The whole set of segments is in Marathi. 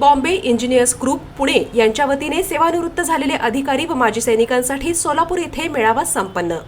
बॉम्बे इंजिनियर्स ग्रुप पुणे यांच्या वतीने सेवानिवृत्त झालेले अधिकारी व माजी सैनिकांसाठी सोलापूर येथे मेळावा संपन्न.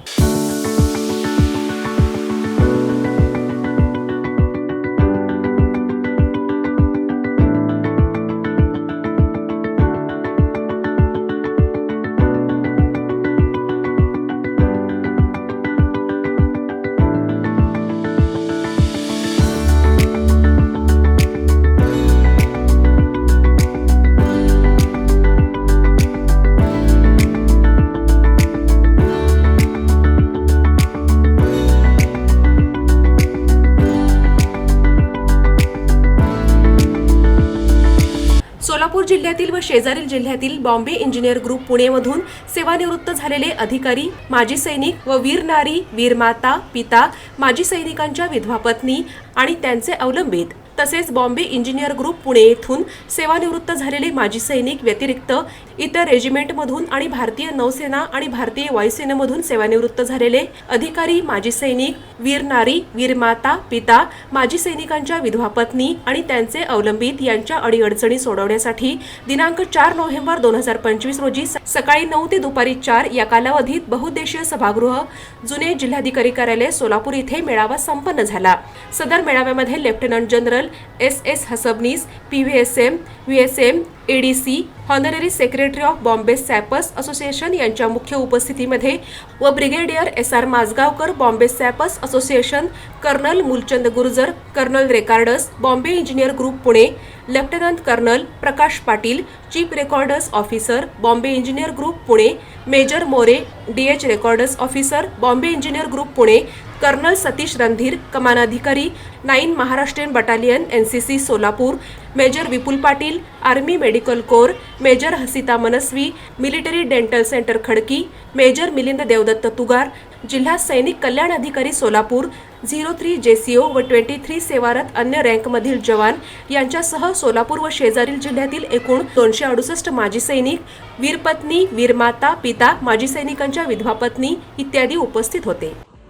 सोलापूर जिल्ह्यातील व शेजारील जिल्ह्यातील बॉम्बे इंजिनियर ग्रुप पुणेमधून सेवानिवृत्त झालेले अधिकारी माजी सैनिक व वीर नारी वीर माता पिता माजी सैनिकांच्या विधवा पत्नी आणि त्यांचे अवलंबित. तसेच बॉम्बे इंजिनियर ग्रुप पुणे येथून सेवानिवृत्त झालेले माजी सैनिक व्यतिरिक्त इतर रेजिमेंटमधून आणि भारतीय नौसेना आणि भारतीय वायुसेनेमधून सेवानिवृत्त झालेले अधिकारी माजी सैनिक वीर नारी वीर माता पिता माजी सैनिकांच्या विधवा पत्नी आणि त्यांचे अवलंबित यांच्या अडीअडचणी सोडवण्यासाठी दिनांक चार नोव्हेंबर दोन हजार पंचवीस रोजी सकाळी नऊ ते दुपारी चार या कालावधीत बहुद्देशीय सभागृह जुने जिल्हाधिकारी कार्यालय सोलापूर इथे मेळावा संपन्न झाला. सदर मेळाव्यामध्ये lieutenant general S S Hasabnis P V S M V S M A D C honorary secretary of Bombay sappers association यांच्या मुख्य उपस्थितीमध्ये व brigadier S R Majgaonkar Bombay sappers association colonel Moolchand Gurjar colonel records Bombay engineer group Pune lieutenant colonel Prakash Patil chief records officer Bombay engineer group Pune major More D H records officer Bombay engineer group Pune colonel Satish Randhir कमान अधिकारी nine Maharashtrian battalion N C C Solapur major Vipul Patil army medical corps major Hasita Manasvi military dental centre Khadki major Milind Devdatt Tugar जिल्हा सैनिक कल्याण अधिकारी सोलापूर झिरो थ्री जेसीओ व ट्वेंटी थ्री सेवारत अन्य रँकमधील जवान यांच्यासह सोलापूर व शेजारील जिल्ह्यातील एकूण दोनशे अडुसष्ट माजी सैनिक वीरपत्नी वीरमाता पिता माजी सैनिकांच्या विधवा पत्नी इत्यादी उपस्थित होते.